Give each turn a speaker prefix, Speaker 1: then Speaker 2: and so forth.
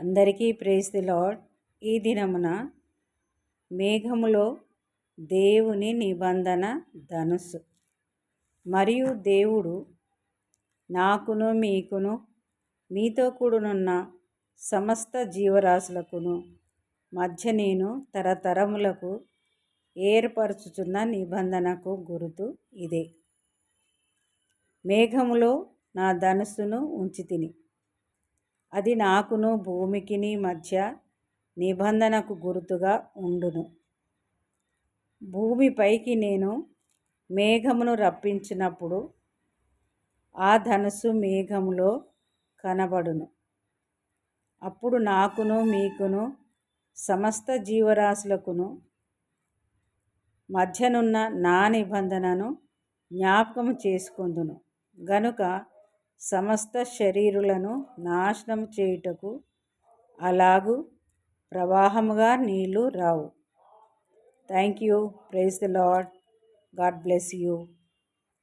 Speaker 1: అందరికీ praise the lord ఈ దినమున మేఘములో దేవుని నిబంధన ధనుసు మరియు దేవుడు నాకును మీకును మీతో కూడునున్న సమస్త జీవరాశులకును మధ్య నేను తరతరములకు ఏర్పరచుచున్న నిబంధనకు గురుతు ఇదే. మేఘములో నా ధనుసును ఉంచి తిని అది నాకును భూమికిని మధ్య నిబంధనకు గుర్తుగా ఉండును. భూమిపైకి నేను మేఘమును రప్పించినప్పుడు ఆ ధనుసు మేఘములో కనబడును. అప్పుడు నాకును మీకును సమస్త జీవరాశులకును మధ్యనున్న నా నిబంధనను జ్ఞాపకం చేసుకుందును. గనుక సమస్త శరీరులను నాశనం చేయుటకు అలాగు. ప్రవాహముగా నీళ్ళు రావు. Thank you praise the lord God bless you